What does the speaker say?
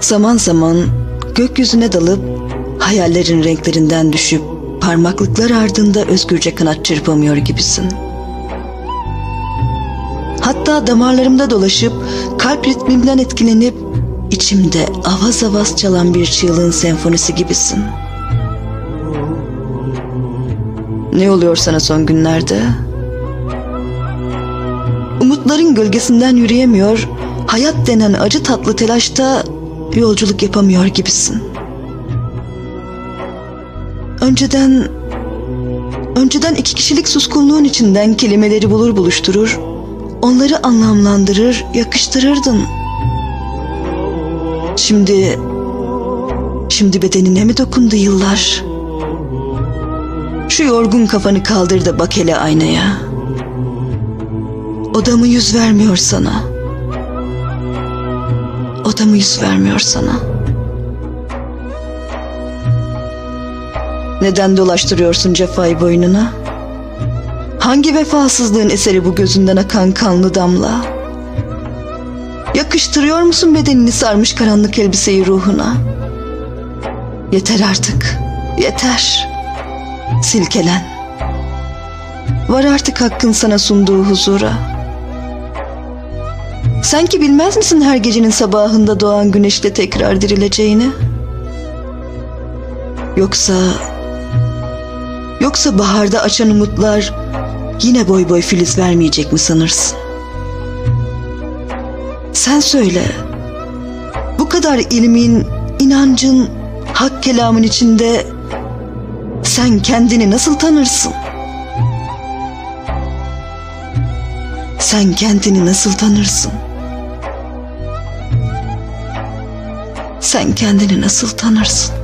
Zaman zaman gökyüzüne dalıp hayallerin renklerinden düşüp parmaklıklar ardında özgürce kanat çırpamıyor gibisin. Hatta damarlarımda dolaşıp kalp ritmimden etkilenip içimde avaz avaz çalan bir çığlığın senfonisi gibisin. Ne oluyor sana son günlerde? Umutların gölgesinden yürüyemiyor, hayat denen acı tatlı telaşta yolculuk yapamıyor gibisin. Önceden önceden iki kişilik suskunluğun içinden kelimeleri bulur buluşturur, onları anlamlandırır, yakıştırırdın. Şimdi şimdi bedenine mi dokundu yıllar? Şu yorgun kafanı kaldır da bak hele aynaya. O da mı yüz vermiyor sana? O da mı yüz vermiyor sana? Neden dolaştırıyorsun cefayı boynuna? Hangi vefasızlığın eseri bu gözünden akan kanlı damla? Yakıştırıyor musun bedenini sarmış karanlık elbiseyi ruhuna? Yeter artık, yeter. Silkelen. Var artık hakkın sana sunduğu huzura. Sanki bilmez misin her gecenin sabahında doğan güneşle tekrar dirileceğini? Yoksa... Yoksa baharda açan umutlar yine boy boy filiz vermeyecek mi sanırsın? Sen söyle. Bu kadar ilmin, inancın, hak kelamın içinde sen kendini nasıl tanırsın? Sen kendini nasıl tanırsın? Sen kendini nasıl tanırsın?